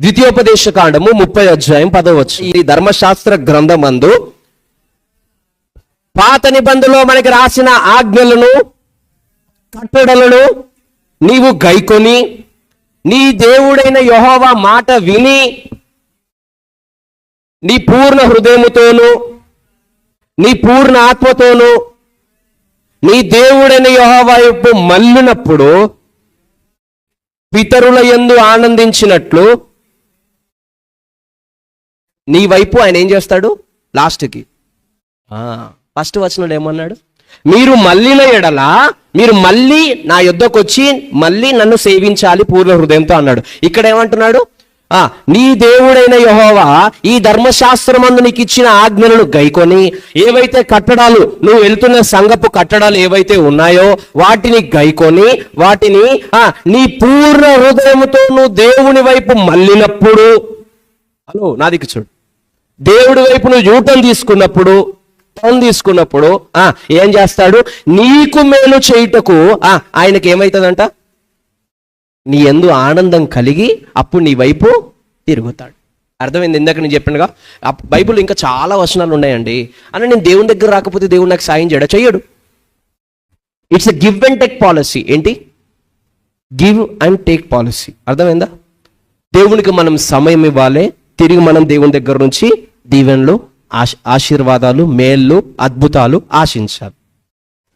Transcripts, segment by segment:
ద్వితీయోపదేశ కాండము ముప్పై అధ్యాయం పదవచ్చు ఈ ధర్మశాస్త్ర గ్రంథమందు పాత నిబంధనలో మనకి రాసిన ఆజ్ఞలను కట్టడలను నీవు గైకొని నీ దేవుడైన యహోవ మాట విని నీ పూర్ణ హృదయముతోను నీ పూర్ణ ఆత్మతోను నీ దేవుడైన యహోవ వైపు మల్లినప్పుడు పితరుల యందు ఆనందించినట్లు నీ వైపు ఆయన ఏం చేస్తాడు? లాస్ట్కి. ఫస్ట్ వచనంలో ఏమన్నాడు? మీరు మళ్ళిన ఎడల మీరు మళ్ళీ నా యుద్ధకు వచ్చి మళ్ళీ నన్ను సేవించాలి పూర్ణ హృదయంతో అన్నాడు. ఇక్కడ ఏమంటున్నాడు ఆ నీ దేవుడైన యహోవా ఈ ధర్మశాస్త్రమందు నీకు ఇచ్చిన ఆజ్ఞలను గైకొని ఏవైతే కట్టడాలు నువ్వు వెళ్తున్న సంగపు కట్టడాలు ఏవైతే ఉన్నాయో వాటిని గైకొని వాటిని ఆ నీ పూర్ణ హృదయముతో నువ్వు దేవుని వైపు మళ్ళినప్పుడు హలో నా దిక్కు చూడు. దేవుడి వైపు నువ్వు యూటర్న్ తీసుకున్నప్పుడు టర్న్ తీసుకున్నప్పుడు ఆ ఏం చేస్తాడు? నీకు మేలు చేయుటకు ఆ ఆయనకి ఏమవుతుందంట నీ ఎందు ఆనందం కలిగి అప్పుడు నీ వైపు తిరుగుతాడు. అర్థమైంది ఇందాక నేను చెప్పినగా? బైబుల్ బైబిల్ ఇంకా చాలా వచనాలు ఉన్నాయండి. అని నేను దేవుని దగ్గర రాకపోతే దేవుడు నాకు సాయం చేయడా? చెయ్యడు. It's a give and take policy ఏంటి? గివ్ అండ్ టేక్ పాలసీ అర్థమైందా? దేవునికి మనం సమయం ఇవ్వాలి. తిరిగి మనం దేవుని దగ్గర నుంచి దీవెనలు ఆశీర్వాదాలు మేళ్ళు అద్భుతాలు ఆశించాలి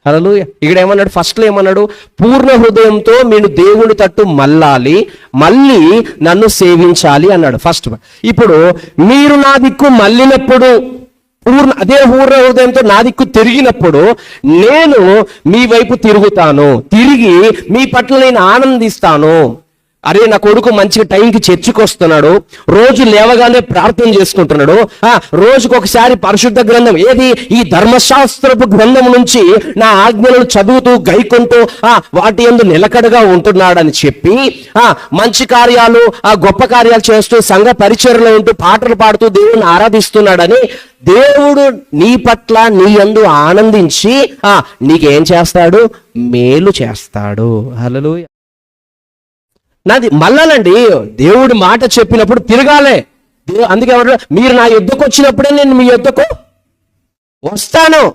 హలో ఇక్కడ ఏమన్నాడు? ఫస్ట్లో ఏమన్నాడు? పూర్ణ హృదయంతో మీరు దేవుని తట్టు మళ్ళాలి మళ్ళీ నన్ను సేవించాలి అన్నాడు ఫస్ట్. ఇప్పుడు మీరు నా దిక్కు మళ్ళినప్పుడు పూర్ణ అదే పూర్ణ హృదయంతో నా దిక్కు తిరిగినప్పుడు నేను మీ వైపు తిరుగుతాను తిరిగి మీ పట్ల నేను ఆనందిస్తాను. అరే నా కొడుకు మంచిగా టైంకి చర్చికి వస్తున్నాడు రోజు లేవగానే ప్రార్థన చేసుకుంటున్నాడు. ఆ రోజుకు ఒకసారి పరిశుద్ధ గ్రంథం ఏది? ఈ ధర్మశాస్త్రపు గ్రంథం నుంచి నా ఆజ్ఞలను చదువుతూ గైకుంటూ ఆ వాటి ఎందు నిలకడగా ఉంటున్నాడని చెప్పి ఆ మంచి కార్యాలు ఆ గొప్ప కార్యాలు చేస్తూ సంఘ పరిచయలో ఉంటూ పాటలు పాడుతూ దేవుని ఆరాధిస్తున్నాడని దేవుడు నీ పట్ల నీ అందు ఆనందించి ఆ నీకేం చేస్తాడు? మేలు చేస్తాడు. హలో నాది మళ్ళాలండి దేవుడి మాట చెప్పినప్పుడు తిరగాలే. అందుకే ఎవరు మీరు నా యుద్ధకు వచ్చినప్పుడే నేను మీ యుద్ధకు వస్తాను.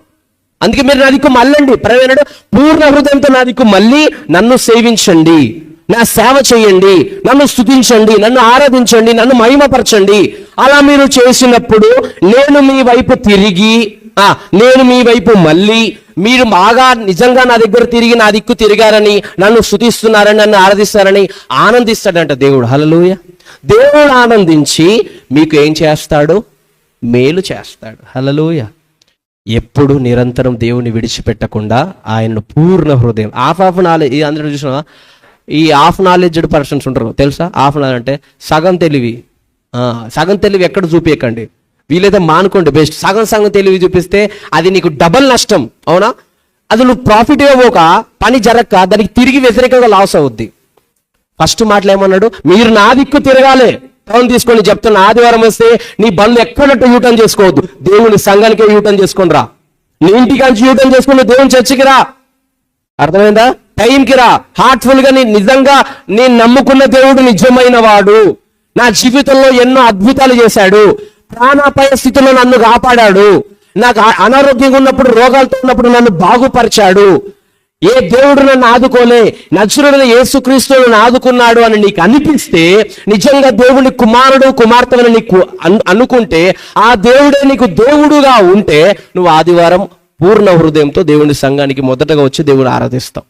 అందుకే మీరు నా దిక్కు మళ్ళండి. ప్రవీణుడు పూర్ణ హృదయంతో నా దిక్కు మళ్ళీ నన్ను సేవించండి. నా సేవ చేయండి. నన్ను స్తుతించండి. నన్ను ఆరాధించండి. నన్ను మహిమపరచండి. అలా మీరు చేసినప్పుడు నేను మీ వైపు తిరిగి నేను మీ వైపు మళ్ళీ మీరు బాగా నిజంగా నా దగ్గర తిరిగి నా దిక్కు తిరిగారని నన్ను శుతిస్తున్నారని నన్ను ఆరాధిస్తారని ఆనందిస్తాడంట దేవుడు. హల్లెలూయ. దేవుడు ఆనందించి మీకు ఏం చేస్తాడు? మేలు చేస్తాడు. హల్లెలూయ. ఎప్పుడు నిరంతరం దేవుని విడిచిపెట్టకుండా ఆయన పూర్ణ హృదయం. హాఫ్ ఆఫ్ నాలెడ్జ్ అందరూ చూసినా ఈ హాఫ్ నాలెడ్జ్డ్ పర్సన్స్ ఉంటారు. తెలుసా? హాఫ్ నాలెడ్జ్ అంటే సగం తెలివి. సగం తెలివి ఎక్కడ చూపించకండి వీలైతే మానుకోండి. బెస్ట్. సగం సగం తెలివి చూపిస్తే అది నీకు డబల్ నష్టం. అవునా? అది నువ్వు ప్రాఫిట్ ఇవ్వక పని జరగక దానికి తిరిగి వ్యతిరేకంగా లాస్ అవుద్ది. ఫస్ట్ మాటలు ఏమన్నాడు? మీరు నా దిక్కు తిరగాలి. టౌన్ తీసుకొని చెప్తున్న ఆదివారం వస్తే నీ బండ్లు ఎక్కడట్టు యూటర్న్ చేసుకోవద్దు. దేవుని సంఘానికే యూటర్న్ చేసుకుని రా నీ ఇంటికి అంచి యూటర్న్ చేసుకుని దేవుని చర్చికి రా. అర్థమైందా? టైంకి రా. హార్ట్ఫుల్గా నీ నిజంగా నేను నమ్ముకున్న దేవుడు నిజమైన వాడు. నా జీవితంలో ఎన్నో అద్భుతాలు చేశాడు. ప్రాణాపాయ స్థితిలో నన్ను కాపాడాడు. నాకు అనారోగ్యంగా ఉన్నప్పుడు రోగాలతో ఉన్నప్పుడు నన్ను బాగుపరిచాడు. ఏ దేవుడు నన్ను ఆదుకోలే నచ్చురుడైన యేసుక్రీస్తు నన్ను ఆదుకున్నాడు అని నీకు అనిపిస్తే నిజంగా దేవుని కుమారుడు కుమార్తెను నీకు అనుకుంటే ఆ దేవుడే నీకు దేవుడుగా ఉంటే నువ్వు ఆదివారం పూర్ణ హృదయంతో దేవుని సంఘానికి మొదటగా వచ్చి దేవుడు ఆరాధిస్తావు.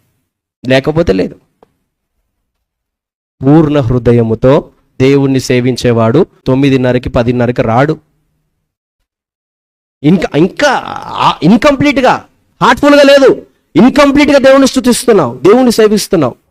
లేకపోతే లేదు. పూర్ణ హృదయముతో దేవుణ్ణి సేవించేవాడు తొమ్మిదిన్నరకి పదిన్నరకి రాడు. ఇంకా ఇంకా ఇన్కంప్లీట్గా హార్ట్ఫుల్గా లేదు. ఇన్కంప్లీట్గా దేవుని స్థుతిస్తున్నావు దేవుణ్ణి సేవిస్తున్నావు.